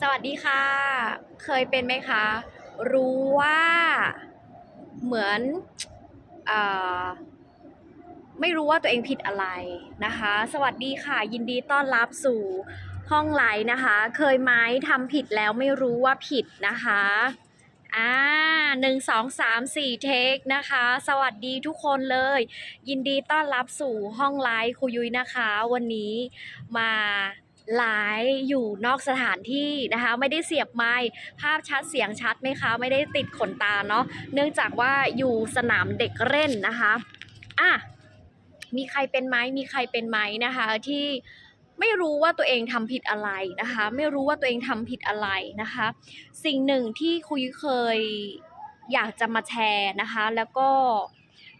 สวัสดีค่ะ เคยเป็นไหมคะ รู้ว่าเหมือนอไม่รู้ว่าตัวเองผิดอะไรนะคะ สวัสดีค่ะ ยินดีต้อนรับสู่ห้องไลน์นะคะ เคยไหมทำผิดแล้วไม่รู้ว่าผิดนะคะอ่าหนึ่งสองสามสี่เทคนะคะ สวัสดีทุกคนเลย ยินดีต้อนรับสู่ห้องไลฟ์ครูยุ้ยนะคะ วันนี้มา ไลฟ์อยู่นอกสถานที่นะคะ ไม่ได้เสียบไม้ภาพชัดเสียงชัดไหมคะ ไม่ได้ติดขนตาเนาะเนื่องจากว่าอยู่สนามเด็กเล่นนะคะอะมีใครเป็นไหมมีใครเป็นไหมนะคะที่ไม่รู้ว่าตัวเองทำผิดอะไรนะคะ ไม่รู้ว่าตัวเองทำผิดอะไรนะคะ สิ่งหนึ่งที่คุยเคยอยากจะมาแชร์นะคะ แล้วก็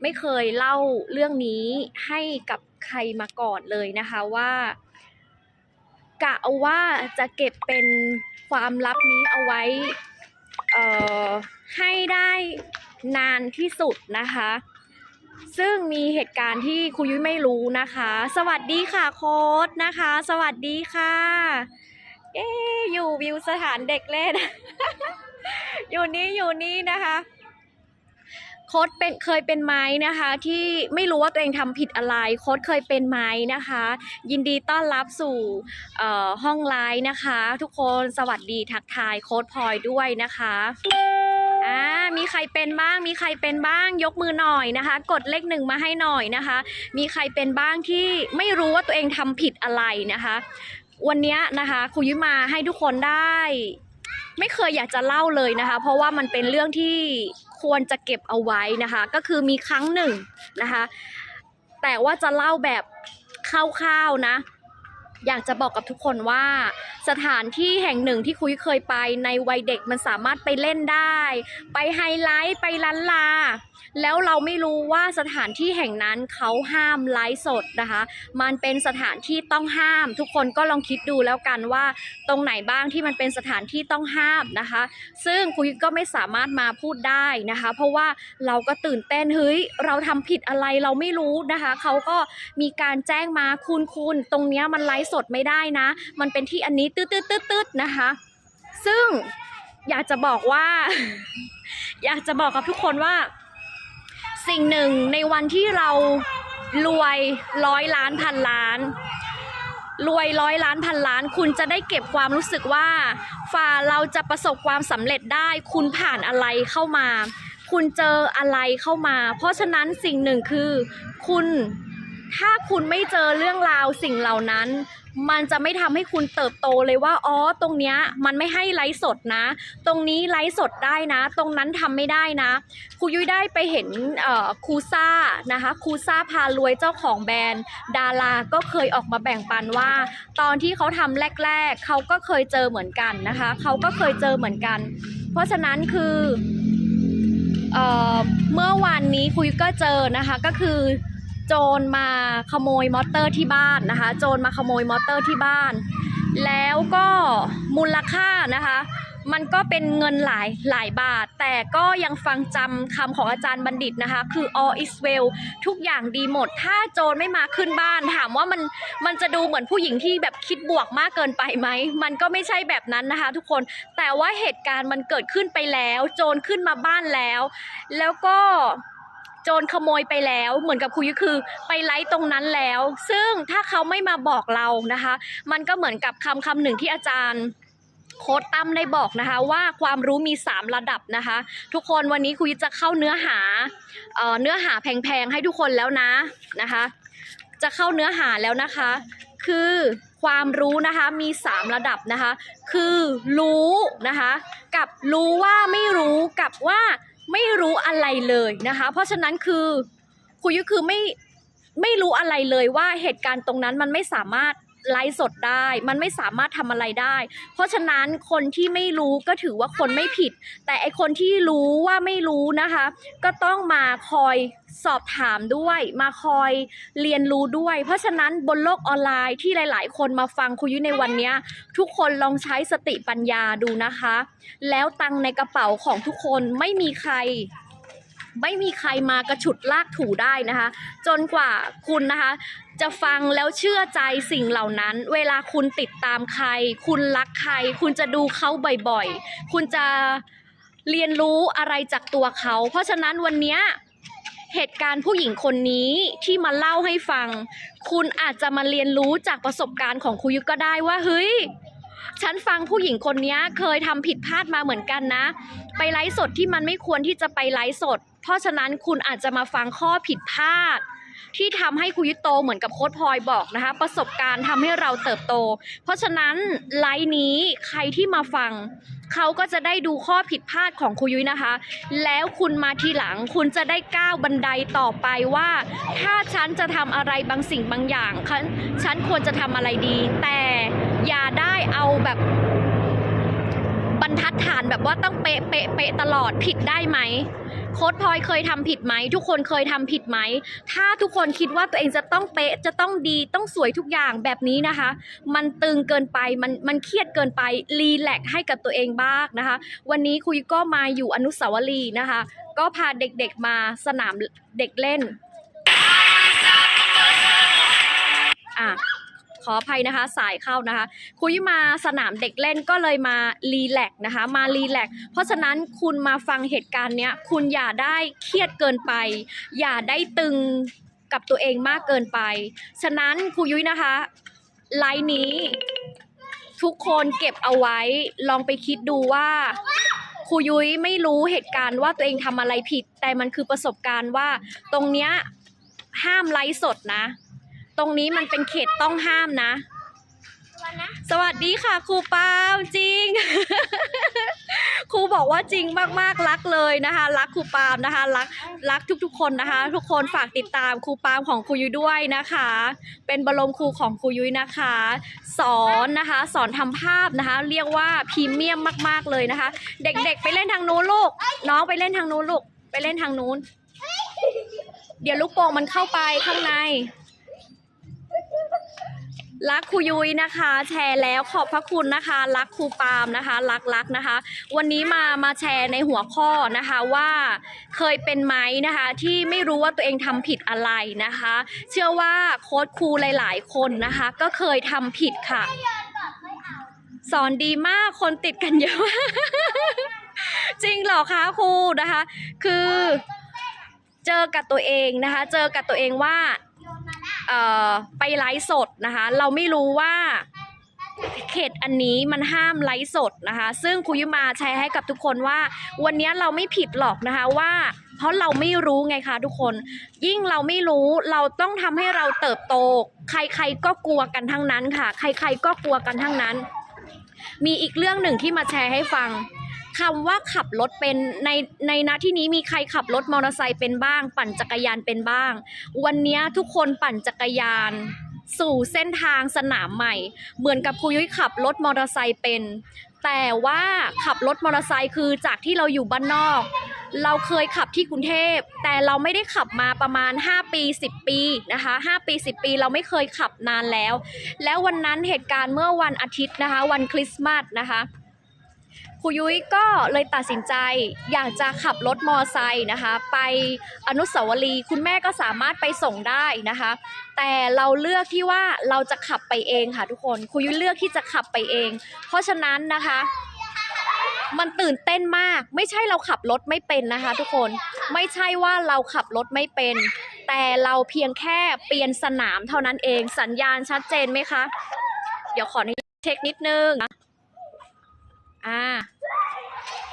ไม่เคยเล่าเรื่องนี้ให้กับใครมาก่อนเลยนะคะว่า กะเอาว่าจะเก็บเป็นความลับนี้เอาไว้ให้ได้นานที่สุดนะคะ ซึ่งมีเหตุการณ์ที่ครูยุ้ยไม่รู้นะคะ สวัสดีค่ะโค้ดนะคะ สวัสดีค่ะเอ๊อยู่วิวสถานเด็กเล่น อยู่นี่อยู่นี่นะคะ ค้ดเป็นเคยเป็นไหมนะคะ ที่ไม่รู้ว่าตัวเองทำผิดอะไรโค้ดเคยเป็นไหมนะคะ ยินดีต้อนรับสู่ห้องไลน์นะคะ ทุกคนสวัสดีทักทายโค้ดพลอยด้วยนะคะอ่ามีใครเป็นบ้าง มีใครเป็นบ้าง ยกมือหน่อยนะคะ กดเลขหนึ่งมาให้หน่อยนะคะ มีใครเป็นบ้างที่ไม่รู้ว่าตัวเองทำผิดอะไรนะคะ วันนี้นะคะครูยุ้ยมาให้ทุกคนได้ ไม่เคยอยากจะเล่าเลยนะคะ เพราะว่ามันเป็นเรื่องที่ควรจะเก็บเอาไว้นะคะ ก็คือมีครั้งหนึ่งนะคะ แต่ว่าจะเล่าแบบคร่าวๆนะ อยากจะบอกกับทุกคนว่า สถานที่แห่งหนึ่งที่คุยเคยไปในวัยเด็กมันสามารถไปเล่นได้ ไปไฮไลท์ไปลันลา แล้วเราไม่รู้ว่าสถานที่แห่งนั้นเขาห้ามไลฟ์สดนะคะ มันเป็นสถานที่ต้องห้าม ทุกคนก็ลองคิดดูแล้วกันว่า ตรงไหนบ้างที่มันเป็นสถานที่ต้องห้ามนะคะ ซึ่งคุยก็ไม่สามารถมาพูดได้นะคะ เพราะว่าเราก็ตื่นเต้นเฮ้ยเราทำผิดอะไรเราไม่รู้นะคะ เขาก็มีการแจ้งมาคุณคุณตรงเนี้ยมันไลฟ์สดไม่ได้นะ มันเป็นที่อันนี้ตืดตืดตืดตืดนะคะ ซึ่งอยากจะบอกว่า อยากจะบอกกับทุกคนว่า สิ่งหนึ่งในวันที่เรารวยร้อยล้านพันล้าน รวยร้อยล้านพันล้าน คุณจะได้เก็บความรู้สึกว่าฝ่าเราจะประสบความสำเร็จได้ คุณผ่านอะไรเข้ามา คุณเจออะไรเข้ามา เพราะฉะนั้นสิ่งหนึ่งคือ คุณถ้าคุณไม่เจอเรื่องราวสิ่งเหล่านั้น มันจะไม่ทำให้คุณเติบโตเลยว่าอ๋อตรงเนี้ยมันไม่ให้ไลฟ์สดนะ ตรงนี้ไลฟ์สดได้นะ ตรงนั้นทำไม่ได้นะครูยุ้ยได้ไปเห็นครูซ่านะคะครูซ่าพารวยเจ้าของแบรนด์ ดาราก็เคยออกมาแบ่งปันว่า ตอนที่เขาทำแรก ๆ เขาก็เคยเจอเหมือนกันนะคะเขาก็เคยเจอเหมือนกัน เพราะฉะนั้นคือเอ่อเมื่อวานนี้คุยก็เจอนะคะก็คือ โจรมาขโมยมอเตอร์ที่บ้านนะคะ โจรมาขโมยมอเตอร์ที่บ้าน แล้วก็มูลค่านะคะ มันก็เป็นเงินหลายหลายบาท แต่ก็ยังฟังจำคำของอาจารย์บัณฑิตนะคะ คือ all is well ทุกอย่างดีหมด ถ้าโจรไม่มาขึ้นบ้าน ถามว่ามันมันจะดูเหมือนผู้หญิงที่แบบคิดบวกมากเกินไปไหม มันก็ไม่ใช่แบบนั้นนะคะ ทุกคน แต่ว่าเหตุการณ์มันเกิดขึ้นไปแล้ว โจรขึ้นมาบ้านแล้ว แล้วก็ โจรขโมยไปแล้ว เหมือนกับคุยก็คือไปไลฟ์ตรงนั้นแล้ว ซึ่งถ้าเขาไม่มาบอกเรานะคะ มันก็เหมือนกับคำคำหนึ่งที่อาจารย์โค้ดตั้มได้บอกนะคะว่าความรู้มี 3 ระดับนะคะ ทุกคนวันนี้คุยจะเข้าเนื้อหาเออเนื้อหาแพงๆให้ทุกคนแล้วนะนะคะ จะเข้าเนื้อหาแล้วนะคะ คือความรู้นะคะมี 3 ระดับนะคะ คือรู้นะคะ กับรู้ว่าไม่รู้กับว่า ไม่รู้อะไรเลยนะคะ เพราะฉะนั้นคือคุยก็คือไม่ไม่รู้อะไรเลยว่าเหตุการณ์ตรงนั้นมันไม่สามารถ ไลฟ์สดได้ มันไม่สามารถทำอะไรได้ เพราะฉะนั้นคนที่ไม่รู้ก็ถือว่าคนไม่ผิด แต่ไอคนที่รู้ว่าไม่รู้นะคะ ก็ต้องมาคอยสอบถามด้วย มาคอยเรียนรู้ด้วย เพราะฉะนั้นบนโลกออนไลน์ที่หลาย ๆ คนมาฟังคุยยุ้ยในวันนี้ทุกคนลองใช้สติปัญญาดูนะคะ แล้วตังในกระเป๋าของทุกคนไม่มีใคร ไม่มีใครมากระฉุดลากถูได้นะคะ จนกว่าคุณนะคะ จะฟังแล้วเชื่อใจสิ่งเหล่านั้น เวลาคุณติดตามใคร คุณรักใคร คุณจะดูเขาบ่อยๆ คุณจะเรียนรู้อะไรจากตัวเขา เพราะฉะนั้นวันนี้เหตุการณ์ผู้หญิงคนนี้ที่มาเล่าให้ฟัง คุณอาจจะมาเรียนรู้จากประสบการณ์ของครูยุก็ได้ว่าเฮ้ย ฉันฟังผู้หญิงคนนี้เคยทำผิดพลาดมาเหมือนกันนะ ไปไลฟ์สดที่มันไม่ควรที่จะไปไลฟ์สด เพราะฉะนั้นคุณอาจจะมาฟังข้อผิดพลาด ที่ทำให้ครูยุทธโตเหมือนกับโค้ดพลอยบอกนะคะ ประสบการณ์ทำให้เราเติบโต เพราะฉะนั้นไลฟ์นี้ใครที่มาฟัง เขาก็จะได้ดูข้อผิดพลาดของครูยุ้ยนะคะ แล้วคุณมาทีหลังคุณจะได้ก้าวบันไดต่อไปว่า ถ้าฉันจะทำอะไรบางสิ่งบางอย่าง ฉันควรจะทำอะไรดี แต่อย่าได้เอาแบบบรรทัดฐานแบบว่าต้องเป๊ะเป๊ะเป๊ะตลอดผิดได้ไหม โค้ดพลอยเคยทำผิดไหม ทุกคนเคยทำผิดไหม ถ้าทุกคนคิดว่าตัวเองจะต้องเป๊ะจะต้องดีต้องสวยทุกอย่างแบบนี้นะคะ มันตึงเกินไปมันมันเครียดเกินไปรีแลกซ์ให้กับตัวเองบ้างนะคะ วันนี้คุยก็มาอยู่อนุสาวรีย์นะคะ ก็พาเด็กๆมาสนามเด็กเล่นอะ ขออภัยนะคะ สายเข้านะคะคุยมาสนามเด็กเล่นก็เลยมารีแลกซ์นะคะ มารีแลกเพราะฉะนั้นคุณมาฟังเหตุการณ์เนี้ยคุณอย่าได้เครียดเกินไป อย่าได้ตึงกับตัวเองมากเกินไป ฉะนั้นครูยุ้ยนะคะไลน์นี้ ทุกคนเก็บเอาไว้ลองไปคิดดูว่าครูยุ้ยไม่รู้เหตุการณ์ว่าตัวเองทำอะไรผิด แต่มันคือประสบการณ์ว่าตรงเนี้ยห้ามไลฟ์สดนะ ตรงนี้มันเป็นเขตต้องห้ามนะ สวัสดีค่ะครูปามจริง ครูบอกว่าจริงมากๆรักเลยนะคะ รักครูปามนะคะ รักรักทุกๆ คนนะคะ ทุกคนฝากติดตามครูปามของครูยุ้ยด้วยนะคะ เป็นบรมครูของครูยุ้ยนะคะ สอนนะคะ สอนทำภาพนะคะ เรียกว่าพรีเมียมมากๆเลยนะคะ เด็กๆ ไปเล่นทางนู้นลูก น้องไปเล่นทางนู้นลูกไปเล่นทางนู้น เดี๋ยวลูกโป่งมันเข้าไปข้างใน รักครูยุ้ยนะคะ แชร์แล้วขอบพระคุณนะคะ รักครูปาล์มนะคะรักรักนะคะ วันนี้มามาแชร์ในหัวข้อนะคะว่าเคยเป็นไหมนะคะที่ไม่รู้ว่าตัวเองทำผิดอะไรนะคะ เชื่อว่าโค้ชครูหลาย ๆ คนนะคะ ก็เคยทำผิดค่ะ สอนดีมากคนติดกันเยอะจริงเหรอคะครูนะคะ คือเจอกับตัวเองนะคะ เจอกับตัวเองว่า ไปไลฟ์สดนะคะ เราไม่รู้ว่าเขตอันนี้มันห้ามไลฟ์สดนะคะ ซึ่งครูยุมาแชร์ให้กับทุกคนว่า วันนี้เราไม่ผิดหรอกนะคะว่า เพราะเราไม่รู้ไงคะทุกคน ยิ่งเราไม่รู้เราต้องทำให้เราเติบโต ใครๆก็กลัวกันทั้งนั้นค่ะ ใครๆก็กลัวกันทั้งนั้น มีอีกเรื่องหนึ่งที่มาแชร์ให้ฟัง คำว่าขับรถเป็นในในณที่นี้มีใครขับรถมอเตอร์ไซค์เป็นบ้าง ปั่นจักรยานเป็นบ้าง วันนี้ทุกคนปั่นจักรยาน สู่เส้นทางสนามใหม่ เหมือนกับครูยุ้ยขับรถมอเตอร์ไซค์เป็น แต่ว่าขับรถมอเตอร์ไซค์คือจากที่เราอยู่บ้านนอก เราเคยขับที่กรุงเทพ แต่เราไม่ได้ขับมาประมาณ 5 ปี 10 ปีนะคะ5ปี 10 ปีเราไม่เคยขับนานแล้ว แล้ววันนั้นเหตุการณ์เมื่อวันอาทิตย์นะคะ วันคริสต์มาสนะคะ ครูยุ้ยก็เลยตัดสินใจอยากจะขับรถมอไซค์นะคะ ไปอนุสาวรีย์คุณแม่ก็สามารถไปส่งได้นะคะ แต่เราเลือกที่ว่าเราจะขับไปเองค่ะทุกคนครูยุ้ยเลือกที่จะขับไปเอง เพราะฉะนั้นนะคะ มันตื่นเต้นมากไม่ใช่เราขับรถไม่เป็นนะคะ ทุกคนไม่ใช่ว่าเราขับรถไม่เป็น แต่เราเพียงแค่เปลี่ยนสนามเท่านั้นเองสัญญาณชัดเจนไหมคะ เดี๋ยวขอเช็คนิดนึงนะ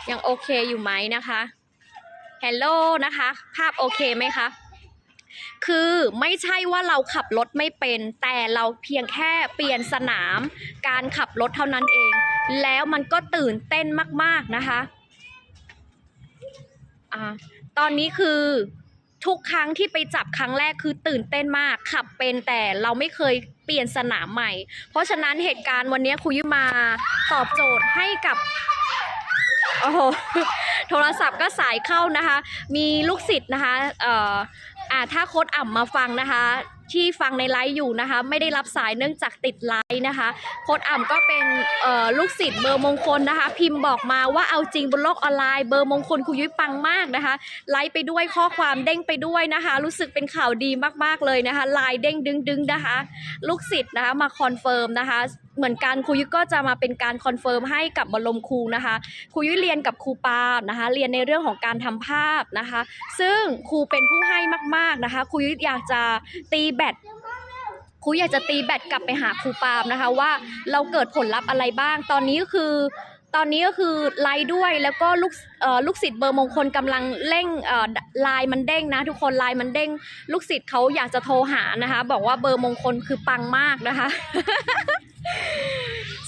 ยังโอเคอยู่ไหมนะคะฮ e ลโหลนะคะ ภาพโอเคไหมคะคือไม่ใช่ว่าเราขับรถไม่เป็น แต่เราเพียงแค่เปลี่ยนสนาม การขับรถเท่านั้นเอง แล้วมันก็ตื่นเต้นมากๆนะคะอ่าตอนนี้คือทุกครั้งที่ไปจับครั้งแรกคือตื่นเต้นมากขับเป็นแต่เราไม่เคยเปลี่ยนสนามใหม่ เพราะฉะนั้นเหตุการณ์วันนี้ครูยุมาตอบโจทย์ให้กับ โอ้โหโทรศัพท์ก็สายเข้านะคะ มีลูกศิษย์นะคะเอ่ออ่าถ้าโค้ดอ่ำมาฟังนะคะ ที่ฟังในไลฟ์อยู่นะคะ ไม่ได้รับสายเนื่องจากติดไลฟ์นะคะ โค้ดอ่ำก็เป็นเอ่อลูกศิษย์เบอร์มงคลนะคะ พิมพ์บอกมาว่าเอาจริงบนโลกออนไลน์เบอร์มงคลครูยุ้ยปังมากนะคะ ไลฟ์ไปด้วยข้อความเด้งไปด้วยนะคะ รู้สึกเป็นข่าวดีมากๆเลยนะคะไลน์เด้งดึงดึงนะคะ ลูกศิษย์นะคะมาคอนเฟิร์มนะคะ เหมือนกันครูยุ้ยก็จะมาเป็นการคอนเฟิร์มให้กับบรมครูนะคะครูยุ้ยเรียนกับครูปาล์มนะคะ เรียนในเรื่องของการทำภาพนะคะ ซึ่งครูเป็นผู้ให้มากๆนะคะครูยุ้ยอยากจะตีแบตครูอยากจะตีแบตกลับไปหาครูปาล์มนะคะว่าเราเกิดผลลัพธ์อะไรบ้าง ตอนนี้ก็คือ ตอนนี้ก็คือไลน์ด้วยแล้วก็ลูกลูกศิษย์เบอร์มงคลกำลังเร่งไลน์มันเด้งนะ ทุกคนไลน์มันเด้ง ลูกศิษย์เขาอยากจะโทรหานะคะ บอกว่าเบอร์มงคลคือปังมากนะคะ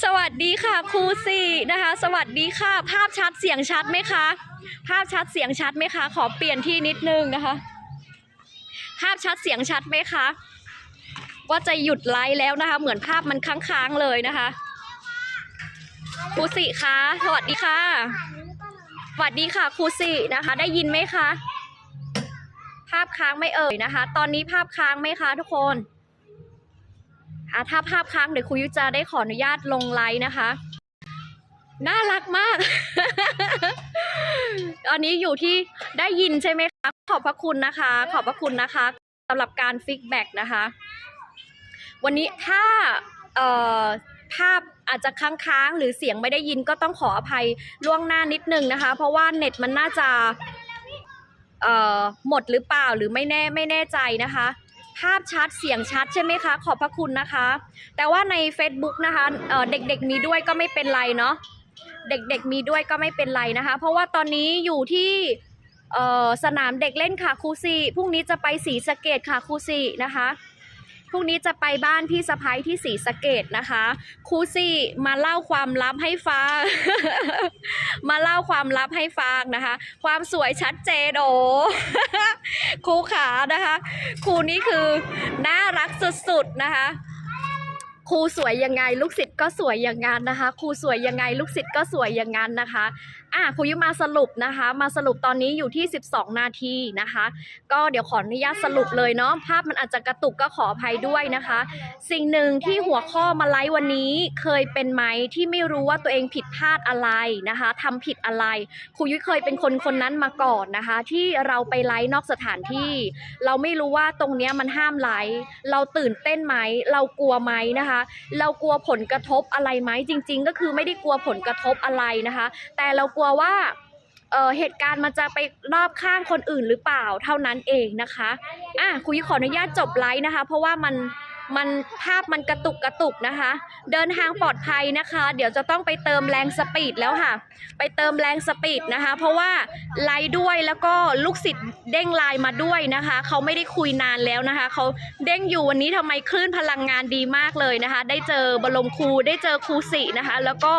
สวัสดีค่ะครูสี่นะคะ สวัสดีค่ะ ภาพชัดเสียงชัดไหมคะ ภาพชัดเสียงชัดไหมคะ ขอเปลี่ยนที่นิดนึงนะคะ ภาพชัดเสียงชัดไหมคะ ว่าจะหยุดไลฟ์แล้วนะคะ เหมือนภาพมันค้างๆเลยนะคะครูสิคะสวัสดีค่ะ สวัสดีค่ะครูสินะคะ ได้ยินไหมคะ ภาพค้างไม่เอ่ยนะคะ ตอนนี้ภาพค้างไหมคะทุกคน อะถ้าภาพค้างเดี๋ยวครูยุจะได้ขออนุญาตลงไลฟ์นะคะ น่ารักมากตอนนี้อยู่ที่ได้ยินใช่ไหมคะ ขอบพระคุณนะคะ ขอบพระคุณนะคะสำหรับการฟีดแบ็กนะคะ วันนี้ถ้าภาพอาจจะค้างๆหรือเสียงไม่ได้ยินก็ต้องขออภัยล่วงหน้านิดนึงนะคะ เพราะว่าเน็ตมันน่าจะหมดหรือเปล่าหรือไม่แน่ไม่แน่ใจนะคะ ภาพชัดเสียงชัดใช่ไหมคะ ขอบพระคุณนะคะ แต่ว่าใน Facebook นะคะเเด็กๆมีด้วยก็ไม่เป็นไรเนาะเด็กๆมีด้วยก็ไม่เป็นไรนะคะ เพราะว่าตอนนี้อยู่ที่สนามเด็กเล่นค่ะครูซีพรุ่งนี้จะไปสีสะเกดค่ะครูซีนะคะ พรุ่งนี้จะไปบ้านพี่สะพ้ยที่ศรีสะเกดนะคะ ครูซี่มาเล่าความลับให้ฟัง มาเล่าความลับให้ฟังนะคะ ความสวยชัดเจนโอครูขานะคะ ครูนี่คือน่ารักสุดๆนะคะครูสวยยังไงลูกศิษย์ก็สวยอย่างนั้นนะคะ ครูสวยยังไงลูกศิษย์ก็สวยอย่างนั้นนะคะ อะครูยุมาสรุปนะคะ มาสรุปตอนนี้อยู่ที่ 12 นาทีนะคะ ก็เดี๋ยวขออนุญาตสรุปเลยเนาะภาพมันอาจจะกระตุกก็ขออภัยด้วยนะคะ สิ่งหนึ่งที่หัวข้อมาไลฟ์วันนี้เคยเป็นไหมที่ไม่รู้ว่าตัวเองผิดพลาดอะไรนะคะทำผิดอะไรครูยุ้ยเคยเป็นคนคนนั้นมาก่อนนะคะ ที่เราไปไลฟ์นอกสถานที่ เราไม่รู้ว่าตรงเนี้ยมันห้ามไลฟ์เราตื่นเต้นไหมเรากลัวไหมนะคะ เรากลัวผลกระทบอะไรไหมจริง ๆ ก็คือไม่ได้กลัวผลกระทบอะไรนะคะ แต่เรากลัวว่าเอ่อเหตุการณ์มันจะไปรอบข้างคนอื่นหรือเปล่าเท่านั้นเองนะคะอะคุยขออนุญาตจบไลฟ์นะคะ เพราะว่ามัน มันภาพมันกระตุกกระตุกนะคะ เดินทางปลอดภัยนะคะ เดี๋ยวจะต้องไปเติมแรงสปีดแล้วค่ะ ไปเติมแรงสปีดนะคะ เพราะว่าไลฟ์ด้วยแล้วก็ลูกศิษย์เด้งไลน์มาด้วยนะคะ เขาไม่ได้คุยนานแล้วนะคะ เขาเด้งอยู่วันนี้ทำไมคลื่นพลังงานดีมากเลยนะคะ ได้เจอบรมครูได้เจอครูสินะคะ แล้วก็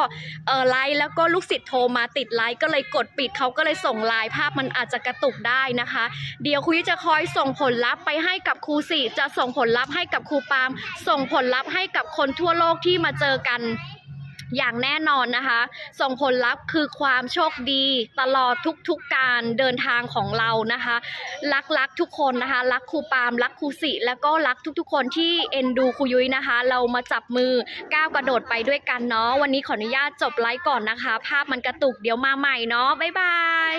เออไลน์แล้วก็ลูกศิษย์โทรมาติดไลน์ก็เลยกดปิดเขาก็เลยส่งไลน์ภาพมันอาจจะกระตุกได้นะคะ เดี๋ยวคุยจะคอยส่งผลลัพธ์ไปให้กับครูสิจะส่งผลลัพธ์ให้กับครูปาล์มส่งผลลัพธ์ให้กับคนทั่วโลกที่มาเจอกันอย่างแน่นอนนะคะ ส่งผลลัพธ์คือความโชคดีตลอดทุกๆการเดินทางของเรานะคะ รักรักทุกคนนะคะ รักครูปาล์มรักครูสิ แล้วก็รักทุกๆ คนที่เอ็นดูครูยุ้ยนะคะ เรามาจับมือก้าวกระโดดไปด้วยกันเนาะ วันนี้ขออนุญาตจบไลฟ์ก่อนนะคะ ภาพมันกระตุกเดี๋ยวมาใหม่เนาะ บ๊ายบาย